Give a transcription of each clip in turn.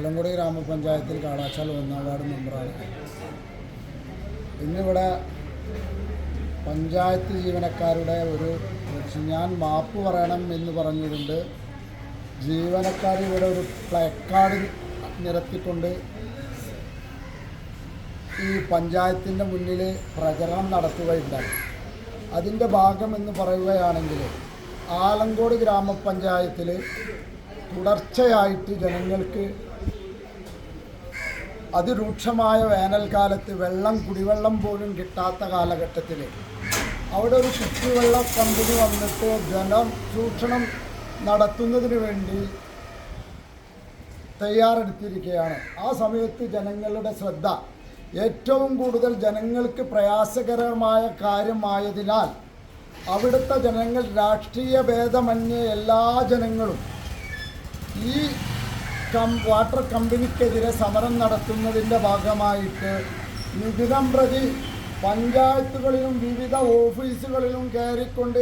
ആലങ്കുടി ഗ്രാമപഞ്ചായത്തിൽ കാളാച്ചാൽ ഒന്നാം വാർഡ് മെമ്പറാണ്. ഇന്നിവിടെ പഞ്ചായത്ത് ജീവനക്കാരുടെ ഒരു ഞാൻ മാപ്പ് പറയണം എന്ന് പറഞ്ഞുകൊണ്ട് ജീവനക്കാർ ഇവിടെ ഒരു പ്ലക്കാർഡ് നിരത്തിക്കൊണ്ട് ഈ പഞ്ചായത്തിന്റെ മുന്നിൽ പ്രചരണം നടത്തുകയുണ്ടായി. അതിന്റെ ഭാഗമെന്ന് പറയുകയാണെങ്കിൽ ആലങ്കോട് ഗ്രാമപഞ്ചായത്തിൽ തുടർച്ചയായിട്ട് ജനങ്ങൾക്ക് അതിരൂക്ഷമായ വേനൽക്കാലത്ത് വെള്ളം കുടിവെള്ളം പോലും കിട്ടാത്ത കാലഘട്ടത്തിൽ അവിടെ ഒരു കുപ്പിവെള്ള കമ്പനി വന്നിട്ട് ജലം ചൂഷണം നടത്തുന്നതിന് വേണ്ടി തയ്യാറെടുത്തിരിക്കുകയാണ്. ആ സമയത്ത് ജനങ്ങളുടെ ശ്രദ്ധ ഏറ്റവും കൂടുതൽ ജനങ്ങൾക്ക് പ്രയാസകരമായ കാര്യമായതിനാൽ അവിടുത്തെ ജനങ്ങൾ രാഷ്ട്രീയ ഭേദമന്യേ എല്ലാ ജനങ്ങളും ഈ കം വാട്ടർ കമ്പനിക്കെതിരെ സമരം നടത്തുന്നതിന്റെ ഭാഗമായിട്ട് വിവിധം പ്രതി പഞ്ചായത്തുകളിലും വിവിധ ഓഫീസുകളിലും കയറിക്കൊണ്ട്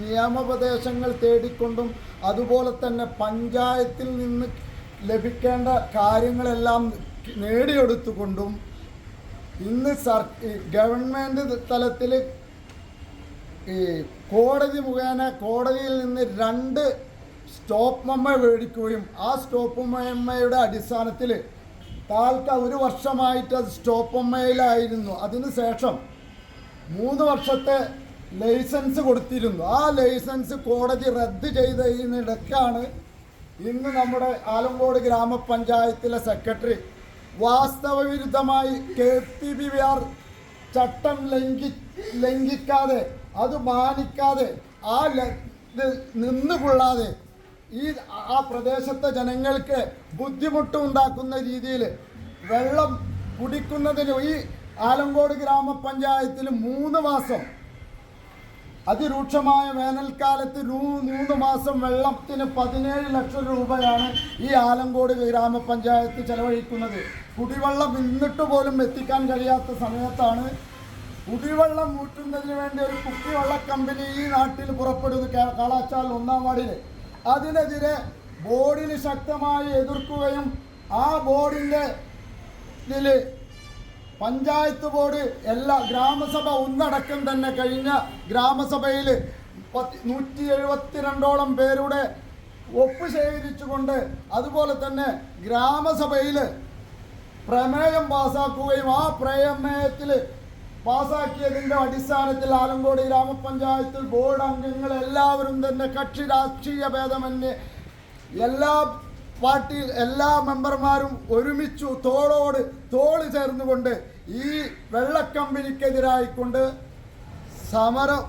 നിയമോപദേശങ്ങൾ തേടിക്കൊണ്ടും അതുപോലെ തന്നെ പഞ്ചായത്തിൽ നിന്ന് ലഭിക്കേണ്ട കാര്യങ്ങളെല്ലാം നേടിയെടുത്തുകൊണ്ടും ഇന്ന് സർ ഗവൺമെന്റ് തലത്തിൽ ഈ കോടതി മുഖേന കോടതിയിൽ നിന്ന് രണ്ട് സ്റ്റോപ്പ് മെമ്മ മേടിക്കുകയും ആ സ്റ്റോപ്പ് മെമ്മയുടെ അടിസ്ഥാനത്തിൽ താൽക്ക ഒരു വർഷമായിട്ട് അത് സ്റ്റോപ്പ് മെമ്മയിലായിരുന്നു. അതിന് ശേഷം മൂന്ന് വർഷത്തെ ലൈസൻസ് കൊടുത്തിരുന്നു. ആ ലൈസൻസ് കോടതി റദ്ദ് ചെയ്തതിനിടയ്ക്കാണ് ഇന്ന് നമ്മുടെ ആലങ്കോട് ഗ്രാമപഞ്ചായത്തിലെ സെക്രട്ടറി വാസ്തവവിരുദ്ധമായി കെ ടി ബി ആർ ചട്ടം ലംഘി ലംഘിക്കാതെ അത് മാനിക്കാതെ ആ ല- കൊള്ളാതെ ഈ ആ പ്രദേശത്തെ ജനങ്ങൾക്ക് ബുദ്ധിമുട്ടുണ്ടാക്കുന്ന രീതിയിൽ വെള്ളം കുടിക്കുന്നതിന് ഈ ആലങ്കോട് ഗ്രാമപഞ്ചായത്തിൽ മൂന്ന് മാസം അതിരൂക്ഷമായ വേനൽക്കാലത്ത് മൂന്ന് മാസം വെള്ളത്തിന് പതിനേഴ് ലക്ഷം രൂപയാണ് ഈ ആലങ്കോട് ഗ്രാമപഞ്ചായത്ത് ചെലവഴിക്കുന്നത്. കുടിവെള്ളം ഇന്നിട്ട് പോലും എത്തിക്കാൻ കഴിയാത്ത സമയത്താണ് കുടിവെള്ളം ഊറ്റുന്നതിന് വേണ്ടി ഒരു കുപ്പിവെള്ള കമ്പനി ഈ നാട്ടിൽ പുറപ്പെടുന്നു കാളാച്ചാൽ ഒന്നാം വാർഡിൽ അതിനെതിരെ ബോർഡിന് ശക്തമായി എതിർക്കുകയും ആ ബോർഡിന്റെ പഞ്ചായത്ത് ബോർഡ് എല്ലാ ഗ്രാമസഭ ഒന്നടക്കം തന്നെ കഴിഞ്ഞ ഗ്രാമസഭയിൽ നൂറ്റി എഴുപത്തിരണ്ടോളം പേരുടെ ഒപ്പ് ശേഖരിച്ചുകൊണ്ട് അതുപോലെ തന്നെ ഗ്രാമസഭയിൽ പ്രമേയം പാസാക്കുകയും ആ പ്രമേയത്തിൽ പാസാക്കിയതിന്റെ അടിസ്ഥാനത്തിൽ ആലങ്കോട് ഗ്രാമപഞ്ചായത്തിൽ ബോർഡ് അംഗങ്ങൾ എല്ലാവരും തന്നെ കക്ഷി രാഷ്ട്രീയ ഭേദമന്യേ എല്ലാ പാർട്ടി എല്ലാ മെമ്പർമാരും ഒരുമിച്ചു തോളോട് തോൾ ചേർന്നുകൊണ്ട് ഈ വെള്ളക്കമ്പനിക്കെതിരായിക്കൊണ്ട് സമരം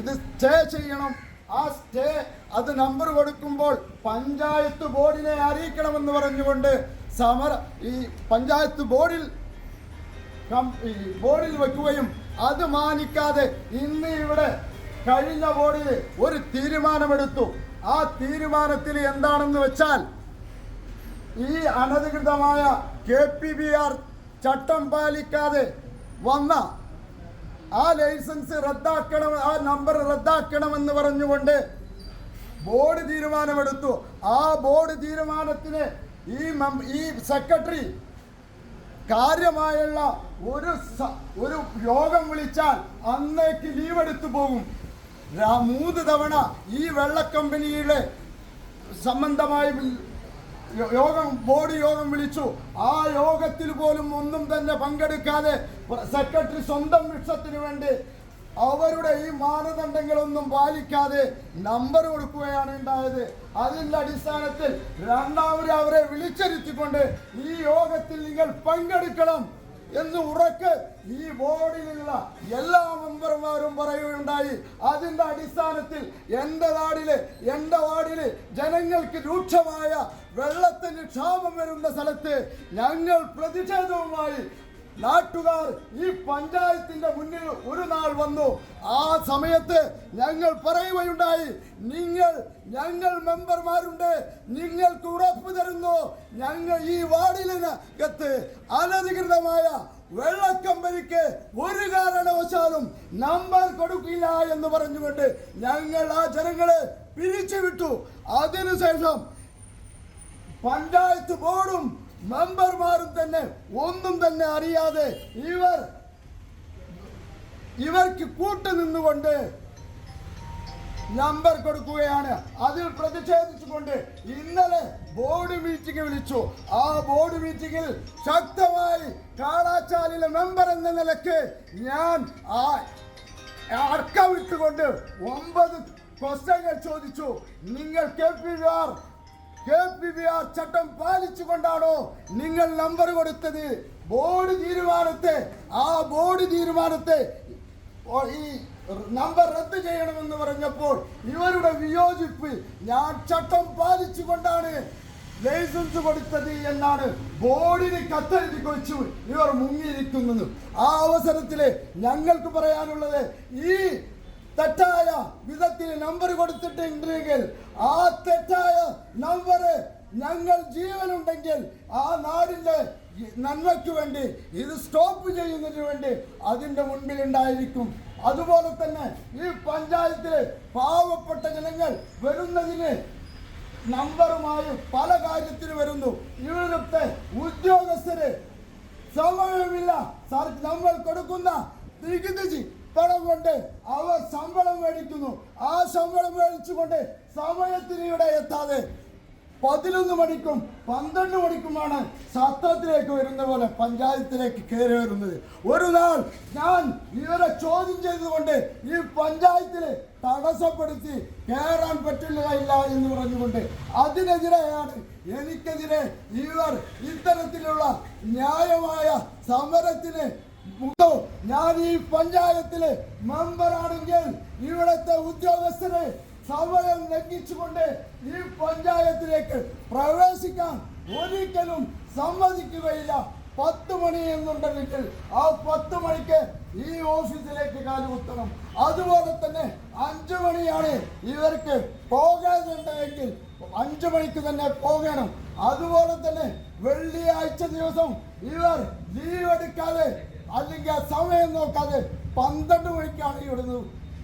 ഇത് സ്റ്റേ ചെയ്യണം. ആ സ്റ്റേ അത് നമ്പർ കൊടുക്കുമ്പോൾ പഞ്ചായത്ത് ബോർഡിനെ അറിയിക്കണമെന്ന് പറഞ്ഞുകൊണ്ട് സമര ഈ പഞ്ചായത്ത് ബോർഡിൽ ബോർഡിൽ വെക്കുകയും അത് മാനിക്കാതെ ഇന്ന് ഇവിടെ കഴിഞ്ഞ ബോർഡിൽ ഒരു തീരുമാനമെടുത്തു. ആ തീരുമാനത്തിൽ എന്താണെന്ന് വെച്ചാൽ ഈ അനധികൃതമായ കെ പി ബി ആർ ചട്ടം പാലിക്കാതെ വന്ന ആ ലൈസൻസ് റദ്ദാക്കണം ആ നമ്പർ റദ്ദാക്കണമെന്ന് പറഞ്ഞുകൊണ്ട് ബോർഡ് തീരുമാനമെടുത്തു. ആ ബോർഡ് തീരുമാനത്തിന് ഈ ഈ സെക്രട്ടറി കാര്യമായുള്ള ഒരു ഒരു യോഗം വിളിച്ചാൽ അന്നേക്ക് ലീവ് എടുത്തു പോകും. മൂന്ന് തവണ ഈ വെള്ളക്കമ്പനിയുടെ സംബന്ധമായി യോഗം ബോർഡ് യോഗം വിളിച്ചു. ആ യോഗത്തിൽ പോലും ഒന്നും തന്നെ പങ്കെടുക്കാതെ സെക്രട്ടറി സ്വന്തം വിഷത്തിന് വേണ്ടി അവരുടെ ഈ മാനദണ്ഡങ്ങളൊന്നും പാലിക്കാതെ നമ്പർ കൊടുക്കുകയാണ് ഉണ്ടായത്. അതിന്റെ അടിസ്ഥാനത്തിൽ രണ്ടാമത് അവരെ വിളിച്ചിരുത്തിക്കൊണ്ട് ഈ യോഗത്തിൽ നിങ്ങൾ പങ്കെടുക്കണം എന്ന് ഉറക്ക് ഈ ബോർഡിലുള്ള എല്ലാ മെമ്പർമാരും പറയുകയുണ്ടായി. അതിന്റെ അടിസ്ഥാനത്തിൽ എന്റെ നാടിൽ എന്റെ വാർഡിൽ ജനങ്ങൾക്ക് രൂക്ഷമായ വെള്ളത്തിന് ക്ഷാമം വരുന്ന സ്ഥലത്ത് ഞങ്ങൾ പ്രതിഷേധവുമായി നാട്ടുകാർ ഈ പഞ്ചായത്തിന്റെ മുന്നിൽ ഒരു നാൾ വന്നു. ആ സമയത്ത് ഞങ്ങൾ പറയുകയുണ്ടായി നിങ്ങൾ ഞങ്ങൾ മെമ്പർമാരുണ്ട് നിങ്ങൾക്ക് ഉറപ്പ് തരുന്നു. ഞങ്ങൾ ഈ വാർഡിലിനകത്ത് അനധികൃതമായ വെള്ളക്കമ്പനിക്ക് ഒരു കാരണവശാലും നമ്പർ കൊടുക്കില്ല എന്ന് പറഞ്ഞുകൊണ്ട് ഞങ്ങൾ ആ ജനങ്ങളെ പിരിച്ചുവിട്ടു. അതിനുശേഷം പഞ്ചായത്ത് ബോർഡും മെമ്പർമാരും തന്നെ ഒന്നും തന്നെ അറിയാതെ ഇവർ ഇവർക്ക് കൂട്ടു നിന്നുകൊണ്ട് നമ്പർ കൊടുക്കുകയാണ്. അതിൽ പ്രതിഷേധിച്ചുകൊണ്ട് ഇന്നലെ ബോർഡ് മീറ്റിംഗ് വിളിച്ചു. ആ ബോർഡ് മീറ്റിംഗിൽ ശക്തമായി കാളാച്ചാലിലെ മെമ്പർ എന്ന നിലയ്ക്ക് ഞാൻ ആ അടക്കമിട്ടുകൊണ്ട് ഒമ്പത് ക്വസ്റ്റ്യങ്ങൾ ചോദിച്ചു. നിങ്ങൾ K P R K P V R ചട്ടം പാലിച്ചുകൊണ്ടാണോ നിങ്ങൾ നമ്പർ കൊടുത്തത്? ബോർഡ് തീരുമാനത്തെ ആ ബോർഡ് തീരുമാനത്തെ ഈ നമ്പർ റദ്ദ് ചെയ്യണമെന്ന് പറഞ്ഞപ്പോൾ ഇവരുടെ വിയോജിപ്പ് ഞാൻ ചട്ടം പാലിച്ചുകൊണ്ടാണ് ലൈസൻസ് കൊടുത്തത് എന്നാണ് ബോർഡിന് കത്തെഴുതി കൊച്ചു ഇവർ മുങ്ങിയിരിക്കുന്നത്. ആ അവസരത്തിൽ ഞങ്ങൾക്ക് പറയാനുള്ളത് ഈ തെറ്റായ വിധത്തിൽ നമ്പർ കൊടുത്തിട്ടുണ്ടെങ്കിൽ ആ തെറ്റായ നമ്പർ ഞങ്ങൾ ജീവനുണ്ടെങ്കിൽ ആ നാടിന്റെ നന്മയ്ക്ക് വേണ്ടി ഇത് സ്റ്റോപ്പ് ചെയ്യുന്നതിന് വേണ്ടി അതിന്റെ മുൻപിൽ ഉണ്ടായിരിക്കും. അതുപോലെ തന്നെ ഈ പഞ്ചായത്തിൽ പാവപ്പെട്ട ജനങ്ങൾ വരുന്നതിന് നമ്പറുമായി പല കാര്യത്തിന് വരുന്നു. ഇവിടുത്തെ ഉദ്യോഗസ്ഥര് സമയമില്ല. നമ്മൾ കൊടുക്കുന്ന നികുതി പണം കൊണ്ട് അവർ ശമ്പളം മേടിക്കുന്നു. ആ ശമ്പളം മേടിച്ചുകൊണ്ട് സമയത്തിന് ഇവിടെ എത്താതെ പതിനൊന്ന് മണിക്കും പന്ത്രണ്ട് മണിക്കുമാണ് സത്രത്തിലേക്ക് വരുന്ന പോലെ പഞ്ചായത്തിലേക്ക് കയറി വരുന്നത്. ഒരു നാൾ ഞാൻ ഇവരെ ചോദ്യം ചെയ്തുകൊണ്ട് ഈ പഞ്ചായത്തിൽ തടസ്സപ്പെടുത്തി കയറാൻ പറ്റില്ല ഇല്ല എന്ന് പറഞ്ഞുകൊണ്ട് അതിനെതിരെയാണ് എനിക്കെതിരെ ഇവർ ഇത്തരത്തിലുള്ള ന്യായമായ സമരത്തിന് ഞാൻ ഈ പഞ്ചായത്തിലെ മെമ്പറാണെങ്കിൽ ഇവിടുത്തെ ഉദ്യോഗസ്ഥരെ സമയം ലംഘിച്ചുകൊണ്ട് ഈ പഞ്ചായത്തിലേക്ക് പ്രവേശിക്കാൻ ഒരിക്കലും സമ്മതിക്കുകയില്ല. പത്ത് മണി എന്നുണ്ടെങ്കിൽ ആ പത്ത് മണിക്ക് ഈ ഓഫീസിലേക്ക് കാലുകുത്തണം അതുപോലെ തന്നെ അഞ്ചു മണിയാണ് ഇവർക്ക് പോകേണ്ടതെങ്കിൽ അഞ്ചു മണിക്ക് തന്നെ പോകണം. അതുപോലെ തന്നെ വെള്ളിയാഴ്ച ദിവസം ഇവർ ലീവ് എടുക്കാതെ അല്ലെങ്കിൽ ആ സമയം നോക്കാതെ പന്ത്രണ്ട് മണിക്കാണ് ഇവിടുന്ന്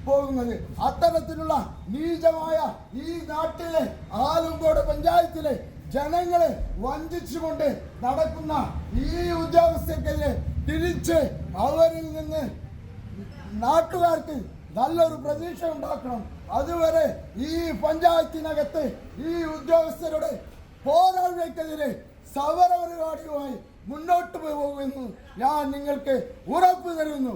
പോകുന്നത്. അത്തരത്തിലുള്ള നീചമായ ഈ നാട്ടിലെ ആലുംകോട് പഞ്ചായത്തിലെ ജനങ്ങളെ വഞ്ചിച്ചുകൊണ്ട് നടക്കുന്ന ഈ ഉദ്യോഗസ്ഥർക്കെതിരെ തിരിച്ച് അവരിൽ നിന്ന് നാട്ടുകാർക്ക് നല്ലൊരു പ്രതീക്ഷ ഉണ്ടാക്കണം. അതുവരെ ഈ പഞ്ചായത്തിനകത്ത് ഈ ഉദ്യോഗസ്ഥരുടെ പോരാളികൾക്കെതിരെ സമര പരിപാടിയുമായി മുന്നോട്ട് പോകുമെന്ന് ഞാൻ നിങ്ങൾക്ക് ഉറപ്പ് തരുന്നു.